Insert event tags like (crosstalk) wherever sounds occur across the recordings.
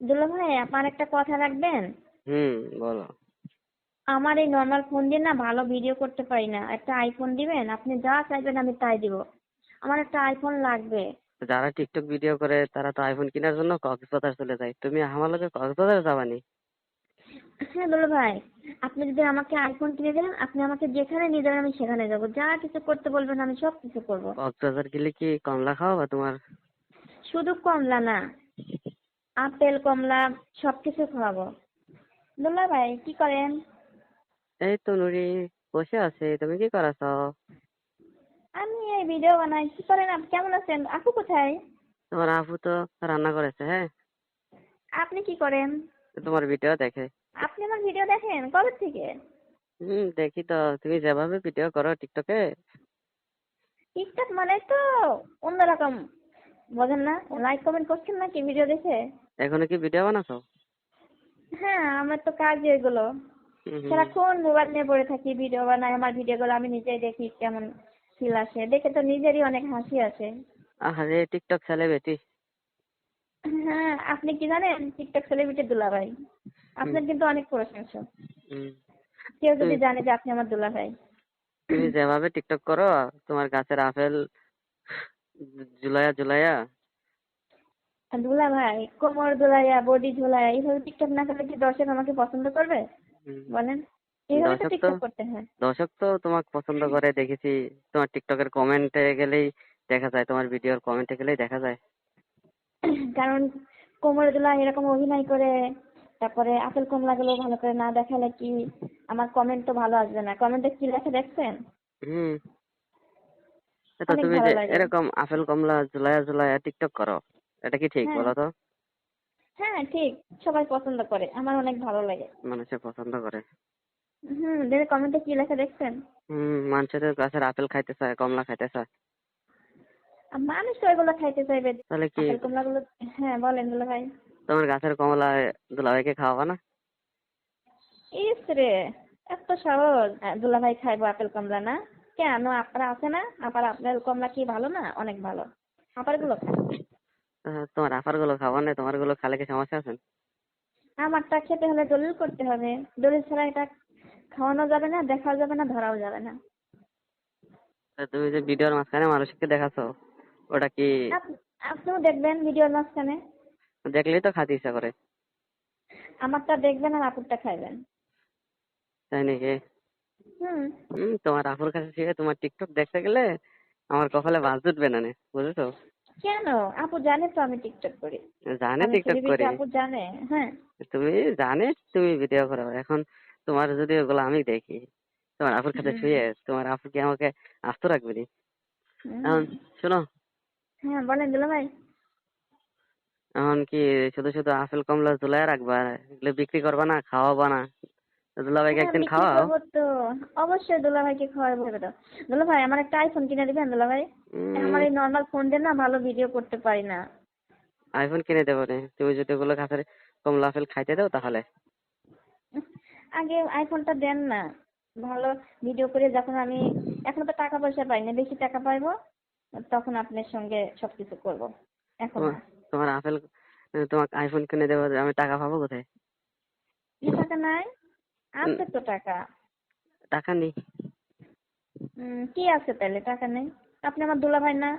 দুলা ভাই আমার একটা কথা রাখবেন? হুম বলো। আমার এই নর্মাল ফোন দিয়ে না ভালো ভিডিও করতে পারি না। একটা আইফোন দিবেন আপনি যা চাইবেন আমি তাই দিব। আমার একটা আইফোন লাগবে। যারা টিকটক ভিডিও করে তারা তো আইফোন কেনার জন্য কক্সবাজার চলে যায়। তুমি আমার লগে কক্সবাজার যাবানি? হ্যাঁ দুলা ভাই। আপনি যদি আমাকে আইফোন কিনে দেন আপনি আমাকে যেখানে নিয়ে যাবেন আমি সেখানে যাব। যা কিছু করতে বলবেন আমি সব কিছু করব। কক্সবাজার গেলে কি কমলা খাওয়াবা তোমার? শুধু কমলা না। আপেল কমলা সব কিছু খাওয়াবো। দুলা ভাই কি করেন? এই তো নুরি বসে আছে। তুমি কি করাছ? আমি এই ভিডিও বানাই। কি করেন আপনি কেমন আছেন? আপু কোথায়? তোমার আপু তো রান্না করেছে হ্যাঁ? আপনি কি করেন? তোমার ভিডিও দেখে। আপনি আমার ভিডিও দেখেন? কবে থেকে? হুম দেখি তো। তুমি যেভাবে ভিডিও করো টিকটকে। টিকটক মানে তো অন্যরকম। বোঝেন না লাইক কমেন্ট করছেন নাকি ভিডিও দেখে? এখনও কি ভিডিও বানাছো? হ্যাঁ আমার তো কাজ এগুলো। সারাক্ষণ মোবাইল নিয়ে পড়ে থাকি ভিডিও বানাই আমার ভিডিওগুলো আমি নিজেই দেখি কেমন ফিল আসে। দেখে তো নিজেরই অনেক হাসি আসে। আরে টিকটক সেলিব্রিটি হ্যাঁ আপনি কি জানেন টিকটক সেলিব্রিটি দুলাভাই? আপনার কিন্তু অনেক প্রশংসা। কেউ যদি। জানে যে আপনি আমার দুলাভাই। তুমি যেভাবে টিকটক করো তোমার গাছের আপেল জুলাইয়া জুলাইয়া দুলা ভাই কোমর দুলাইয়া বডি ঝুলাইয়া এইভাবে টিকটক না করলে কি দর্শক আমাকে পছন্দ করবে? বলেন। এইভাবে তো- টিকটক করতে হয়। দর্শক তো তোমাকে পছন্দ করে দেখেছি। তোমার টিকটকের কমেন্টে গেলেই দেখা যায় তোমার ভিডিওর কমেন্টে গেলেই দেখা যায়। কারণ কোমর দুলা এরকম অভিনয় করে তারপরে আপেল কমলা গুলো ভালো করে না দেখালে কি আমার কমেন্ট তো ভালো আসবে না? কমেন্টে কি লেখা দেখছেন? হুম। তো তুমি যে এরকম আপেল কমলা জুলাইয়া জুলাইয়া টিকটক করো এটা কি ঠিক হ্যাঁ। বলো তো হ্যাঁ ঠিক সবাই পছন্দ করে আমার অনেক ভালো লাগে। মানুষে পছন্দ করে। হুম দেখে কমেন্টে কি লেখা দেখছেন? হুম মানুষের গাছের আপেল খাইতে চায় কমলা খাইতে চায়। মানুষ তো এগুলো খাইতে চাইবে। তাহলে কি আপেল কমলা গুলো হ্যাঁ বলেন দুলা ভাই। তোমার গাছের কমলা দুলা দুলাভাইকে খাওয়াবা না? ইস রে এত সহজ দুলা ভাই খাইবো আপেল কমলা না? কেন আপনারা আছে না? আবার আপনার কমলা কি ভালো না? অনেক ভালো। আবারগুলো খান তোমার আপারগুলো খাওয়া না তোমারগুলো খালে কি সমস্যা আছে? আমারটা খেতে হলে দলিল করতে হবে। দলিল ছাড়া এটা খাওয়ানো যাবে না দেখাও যাবে না ধরাও যাবে না। তুমি যে ভিডিওর মাঝখানে মানুষকে দেখাছো ওটা কি আপ- আপনিও দেখবেন ভিডিওর মাঝখানে। দেখলেই তো খাতে ইচ্ছা করে। আমারটা দেখবেন আর আপুরটা খাইবেন। তাই নাকি? হুম। তোমার আপুর কাছে শিখে তোমার টিকটক দেখতে গেলে আমার কপালে বাস জুটবে না নে বুঝেছ? কেন? আপু জানে তো আমি টিকটক করি। জানে টিকটক করি। আপু জানে হ্যাঁ। তুমি জানে তুমি ভিডিও করো। এখন তোমার যদি ওগুলো আমি দেখি তোমার আপুর কাছে শুয়ে তোমার আপু কি আমাকে আস্ত রাখবে নি? এখন শোনো। হ্যাঁ বলেন দুলা ভাই। এখন কি শুধু শুধু আপেল কমলা ঝুলাই রাখবা? এগুলো বিক্রি করবা না খাওয়াবা না? দুলাভাইকে একদিন খাওয়াও। তো। অবশ্যই খাওয়াবো তো দুলা ভাই আমার একটা আইফোন কিনে দিবেন দুলা ভাই আমার এই নর্মাল ফোন দিয়ে না ভালো ভিডিও করতে পারি না। আইফোন কিনে দেবো নে তুমি যদি ওগুলো কমলা আপেল খাইতে দাও তাহলে। আগে আইফোনটা দেন না। ভালো ভিডিও করে যখন আমি এখন তো টাকা পয়সা পাই না বেশি টাকা পাইবো তখন আপনার সঙ্গে সবকিছু করব। এখন তোমার। তোমার আপেল তোমাকে আইফোন কিনে দেবো আমি টাকা পাবো কোথায়? কি টাকা নাই। আছে তো টাকা। টাকা নেই। কি আছে তাহলে? টাকা নেই। আপনি আমার দুলা ভাই না।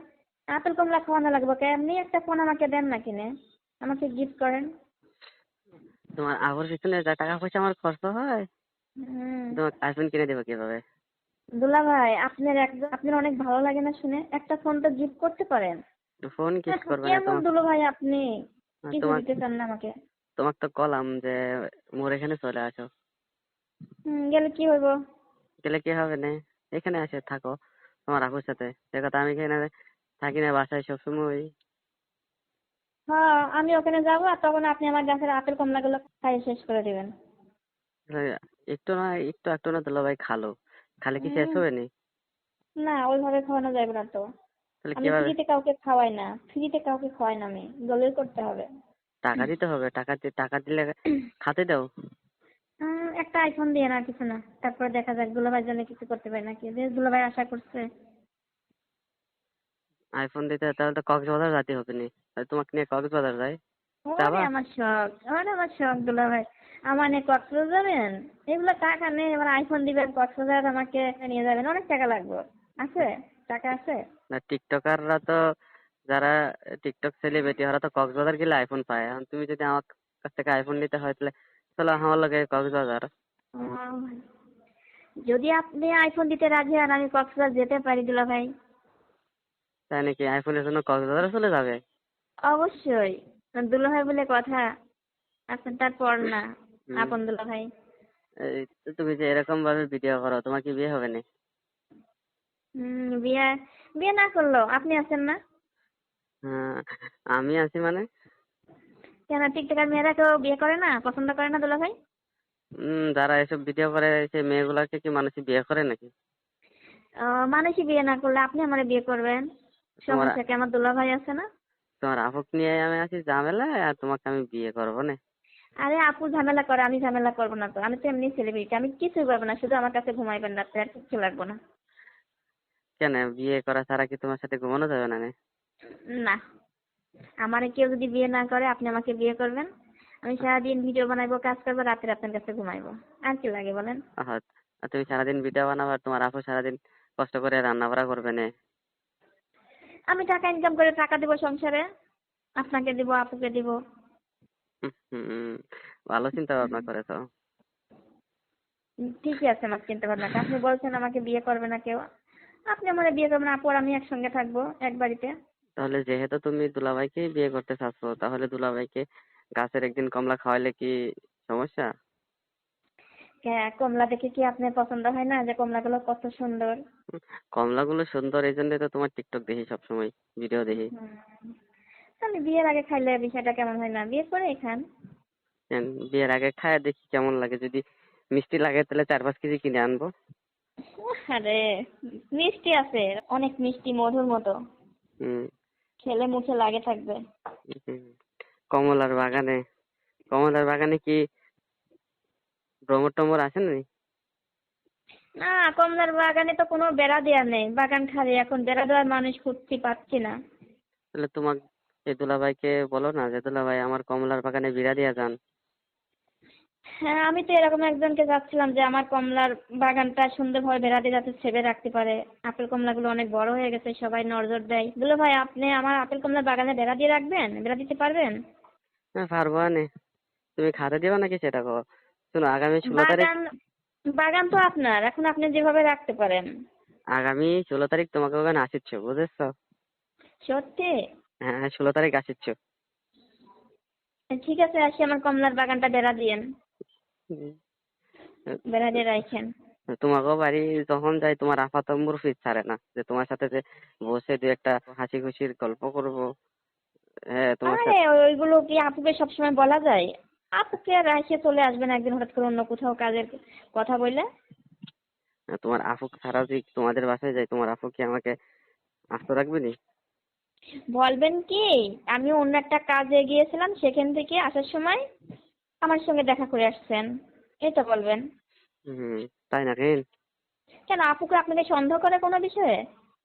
আপেল কমলা খাওয়ানো লাগবে কে? এমনি একটা ফোন আমাকে দেন না কিনে। আমাকে গিফট করেন। তোমার আবর পিছনে যা টাকা পয়সা আমার খরচ হয় তোমাকে আইফোন কিনে দেবো কীভাবে? দুলা ভাই আপনার একজন আপনার অনেক ভালো লাগে না শুনে। একটা ফোন তো গিফট করতে পারেন। ফোন (laughs) কিস করবে না কেমন তোমার দুলা ভাই আপনি তোমার দিতে চান না আমাকে? তোমাকে তো কলাম যে মোর এখানে চলে আসো। হুম গেলে কি হইব? গেলে কি হবে না? এখানে আসে থাকো তোমার আপুর সাথে। সে কথা আমি এখানে থাকি না বাসায় সবসময়। হ্যাঁ আমি ওখানে যাব আর তখন আপনি আমার গাছের আপেল কমলা গুলো খাই শেষ করে দিবেন। একটু না একটু একটু না দুলা ভাই খালো। খালে কি শেষ হবে নি? না ওইভাবে খাওয়ানো যাবে না তো। তাহলে আমি কীভাবে? ফ্রিতে কাউকে খাওয়াই না। ফ্রিতে কাউকে খাওয়াই না আমি দলিল করতে হবে। টাকা দিতে হবে টাকা টাকা দিলে (clears throat) খাতে দাও। একটা আইফোন দিয়ে না কিছু না। তারপর দেখা যাক দুলাভাইয়ের জন্য কিছু করতে পারি নাকি। যে দুলাভাই আশা করছে। আইফোন দিতে তাহলে তো কক্সবাজার যেতে হবে নি। তাহলে তোমাকে নিয়ে কক্সবাজার যাই। ওরে আমার শখ ওরে আমার শখ দুলা ভাই আমার নিয়ে কক্সবাজার যাবেন এগুলো টাকা নেই এবার আইফোন দিবেন কক্সবাজার আমাকে নিয়ে যাবেন। অনেক টাকা লাগবে। আছে? টাকা আছে? না টিকটকাররা তো যারা টিকটক সেলিব্রিটি ওরা তো কক্সবাজার গেলে আইফোন পায়। এখন তুমি যদি আমার কাছ থেকে আইফোন নিতে হয় তাহলে চলো আমার লগে কক্সবাজার যদি আপনি আইফোন দিতে রাজি হন আমি কক্সবাজার যেতে পারি দুলা ভাই। তাই নাকি? আইফোনের জন্য কক্সবাজারে চলে যাবে? অবশ্যই। দুলা ভাই বলে কথা। আপনার তার পর না। আপন দুলা ভাই। তুমি যে এরকম ভাবে ভিডিও করো তোমার কি বিয়ে হবে না? হম বিয়ে বিয়ে না করল আপনি আছেন না? আমি আছি মানে? কেন? টিকটকার মেয়েরা কেউ বিয়ে করে না? পছন্দ করে না দুলা ভাই? যারা এসব ভিডিও করে সেই মেয়েগুলাকে কি মানুষ বিয়ে করে নাকি? মানুষই বিয়ে না করলে আপনি আমার বিয়ে করবেন? সমস্যা কি আমার দুলা ভাই আছে না? তোমার আপুক নিয়ে আমি আছি ঝামেলায় আর তোমাকে আমি বিয়ে করব না। আরে আপু ঝামেলা করে আমি ঝামেলা করব না তো। আমি তো এমনি সেলিব্রিটি আমি কিছুই করব না। শুধু আমার কাছে ঘুমাইবেন রাত্রে আর কিছু লাগবো না। কেন বিয়ে করা ছাড়া কি তোমার সাথে ঘুমানো যাবে না? নে? আমারে কেউ যদি বিয়ে না করে আপনি আমাকে বিয়ে করবেন? আমি সারাদিন ভিডিও বানাইবো কাজ করব রাত্রে আপনার কাছে ঘুমাইবো। আর কি লাগে বলেন? আর তুমি সারাদিন ভিডিও বানাবে আর তোমার আপু সারাদিন কষ্ট করে রান্না বাড়া করবে না। আমি টাকা ইনকাম করে টাকা দেবো সংসারে আপনাকে দিব আপুকে দিব। ভালো চিন্তা ভাবনা করেছ। ঠিকই আছে আমার চিন্তা ভাবনাটা আপনি বলছেন আমাকে বিয়ে করবে না কেউ। আপনি আমার বিয়ে করবেন আপু আর আমি একসঙ্গে থাকব এক বাড়িতে। তাহলে যেহেতু তুমি দুলাভাইকেই বিয়ে করতে চাচ্ছো তাহলে দুলাভাইকে গাছের একদিন কমলা খাওয়াইলে কি সমস্যা? হ্যাঁ কমলা দেখে কি আপনার পছন্দ হয় না যে কমলাগুলো কত সুন্দর? কমলাগুলো সুন্দর এই জন্যই তো তোমার টিকটক দেখি সবসময় ভিডিও দেখি। তাহলে বিয়ের আগে খাইলে বিষয়টা কেমন হয় না? বিয়ের পরে খান। বিয়ের আগে খায় দেখি কেমন লাগে। যদি মিষ্টি লাগে তাহলে চার পাঁচ কেজি কিনে আনব। আরে মিষ্টি আছে অনেক মিষ্টি মধুর মতো। হুম খেলে মুখে লাগে থাকবে। কমলার বাগানে কমলার বাগানে কি ভ্রমর টমর আছে না না কমলার বাগানে তো কোনো বেড়া দেওয়া নেই বাগান খালি এখন বেড়া দেওয়ার মানুষ খুঁজতে পাচ্ছি না। তাহলে তোমার এই দুলাভাইকে বলো না যে দুলাভাই আমার কমলার বাগানে বেড়া দেওয়া যান। হ্যাঁ আমি তো এরকম একজনকে যাচ্ছিলাম যে আমার কমলার বাগানটা সুন্দরভাবে বেড়া দিয়ে যাতে ছেবে রাখতে পারে। আপেল কমলাগুলো অনেক বড় হয়ে গেছে সবাই নজর দেয়। বলো ভাই আপনি আমার আপেল কমলার বাগানে বেড়া দিয়ে রাখবেন? বেড়া দিতে পারবেন? হ্যাঁ পারব আনে। তুমি খাতে দিবা নাকি সেটা কো শোনো আগামী ষোলো তারিখ বাগান বাগান তো আপনার। এখন আপনি যেভাবে রাখতে পারেন। আগামী ষোলো তারিখ তোমাকে ওখানে আসিচ্ছ বুঝেছ? সত্যি? হ্যাঁ ষোলো তারিখ আসিচ্ছ। ঠিক আছে আসি আমার কমলার বাগানটা বেড়া দিয়েন। বেড়া রাখেন তোমাকেও বাড়ি যখন যাই তোমার আফা তো মুরফিস ছাড়ে না। যে তোমার সাথে যে বসে দু একটা হাসি খুশির গল্প করব হ্যাঁ তোমার সাথে। ওইগুলো কি আপুকে সবসময় বলা যায়? আপুকে রাখে চলে আসবেন একদিন হঠাৎ করে অন্য কোথাও কাজের কথা বললে তোমার আপু ছাড়া যদি তোমাদের বাসায় যাই তোমার আপু কি আমাকে আস্ত রাখবে নি? বলবেন কি আমি অন্য একটা কাজে গিয়েছিলাম সেখান থেকে আসার সময় আমার সঙ্গে দেখা করে আসছেন। এই তো বলবেন। হুম তাই নাকি? কেন আপুকে আপনাকে সন্দেহ করে কোনো বিষয়ে?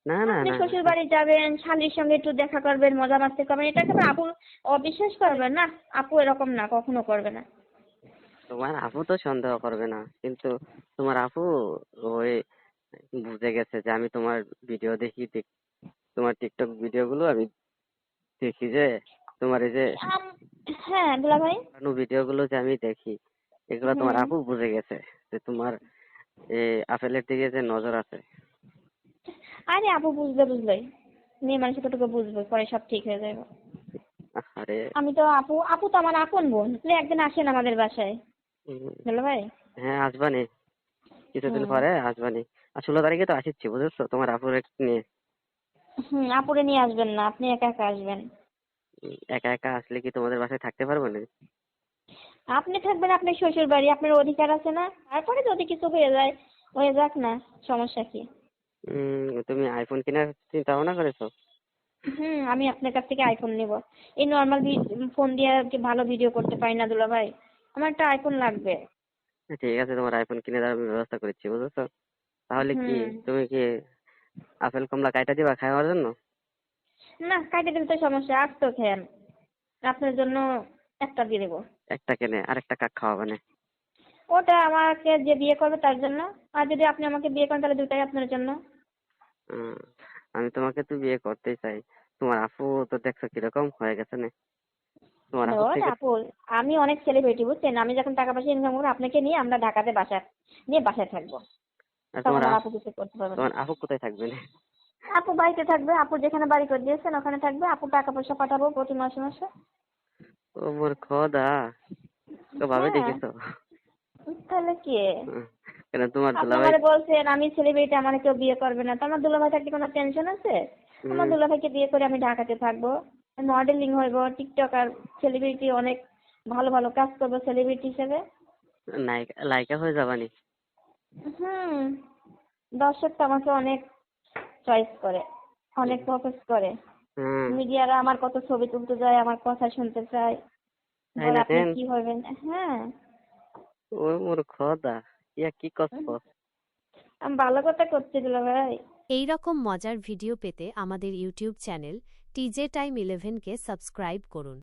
না না আপনি না শ্বশুর বাড়ি যাবেন শালির সঙ্গে একটু দেখা করবেন মজা মাস্তি করবেন এটা কেমন আপু অবিশ্বাস করবেন না? আপু এরকম না কখনো করবে না। তোমার আপু তো সন্দেহ করবে না কিন্তু তোমার আপু ওই বুঝে গেছে যে আমি তোমার ভিডিও দেখি তোমার টিকটক ভিডিও গুলো আমি দেখি যে তোমার এই যে হ্যাঁ দুলা ভাই। ভিডিও গুলো যে আমি দেখি এগুলো তোমার আপু বুঝে গেছে যে তোমার আপেলের দিকে যে নজর আছে। আরে আপু বুঝবে বুঝবে। মেয়ে মানুষ কতটুকু বুঝবে পরে সব ঠিক হয়ে যাবে। আরে। আমি তো আপু আপু তো আমার আপন বোন। আপনি একদিন আসেন আমাদের বাসায়। দুলা ভাই। হ্যাঁ আসবানি। কিছুদিন। পরে আসবানি। আর ষোলো তারিখে তো আসিচ্ছি বুঝেছ? তোমার আপুর নিয়ে। হুম আপুরে নিয়ে আসবেন না আপনি একা একা আসবেন। একা একা আসলে কি তোমাদের বাসায় থাকতে পারব না আপনি থাকবেন আপনার শ্বশুর বাড়ি আপনার অধিকার আছে না? তারপরে যদি কিছু হয়ে যায় হয়ে যাক না সমস্যা কি? তুমি আইফোন কেনার চিন্তা ভাবনা করেছ? হুম আমি আপনার কাছ থেকে আইফোন নিব। এই নর্মাল ফোন দিয়ে কি ভালো ভিডিও করতে পারি না দুলা ভাই। আমার একটা আইফোন লাগবে। ঠিক আছে তোমার আইফোন কিনে দেওয়ার ব্যবস্থা করেছি বুঝেছ? তাহলে কি তুমি কি আপেল কমলা কাইটা দিবা খাওয়ার জন্য? না কাটে দিলে তো সমস্যা আর তো খেয়াল। আপনার জন্য একটা দিয়ে দেবো। একটা কেনে আরেকটা কাক খাওয়াবে না। ওটা আমাকে যে বিয়ে করবে তার জন্য। আর যদি আপনি আমাকে বিয়ে করেন তাহলে দুটাই আপনার জন্য। আমি তোমাকে তো বিয়ে করতেই চাই। তোমার আপু তো দেখছ কীরকম হয়ে গেছে না? তোমার আপু আমি অনেক সেলিব্রিটি বুঝছেন। আমি যখন টাকা পয়সা ইনকাম করব আপনাকে নিয়ে আমরা ঢাকাতে বাসা নিয়ে বাসায় থাকব। আর তোমার আর আপু কিছু করতে পারবে তোমার আপু কোথায় থাকবে না? আপু বাড়িতে থাকবে। আপু যেখানে বাড়ি করে দিয়েছেন ওখানে থাকবে। আপু টাকা পয়সা পাঠাবো প্রতি মাসে মাসে। ও মোর খোদা ভাবে হ্যাঁ। দেখেছ। তাহলে কি? কেন তোমার দুলাভাই? আমারে বলছেন আমি সেলিব্রিটি আমার কেউ বিয়ে করবে না। তো আমার দুলাভাই থাকতে কোনো টেনশন আছে? আমার দুলাভাইকে বিয়ে করে আমি ঢাকাতে থাকব। মডেলিং হইব টিকটক আর সেলিব্রিটি অনেক ভালো ভালো কাজ করব সেলিব্রিটি হিসেবে। নায়িকা লাইকা হয়ে যাবানি হুম। দর্শক তো আমাকে অনেক চয়েস করে অনেক প্রপোজ করে। মিডিয়ারা আমার কত ছবি তুলতে যায় আমার কথা শুনতে চায়। বলে আপনি কি হবেন হ্যাঁ। ও মোর খোদা ইয়া কি কষ্ট? আমি ভালো কথা করতে দিল ভাই। এই রকম মজার ভিডিও পেতে আমাদের ইউটিউব চ্যানেল টিজে টাইম ইলেভেনকে সাবস্ক্রাইব করুন।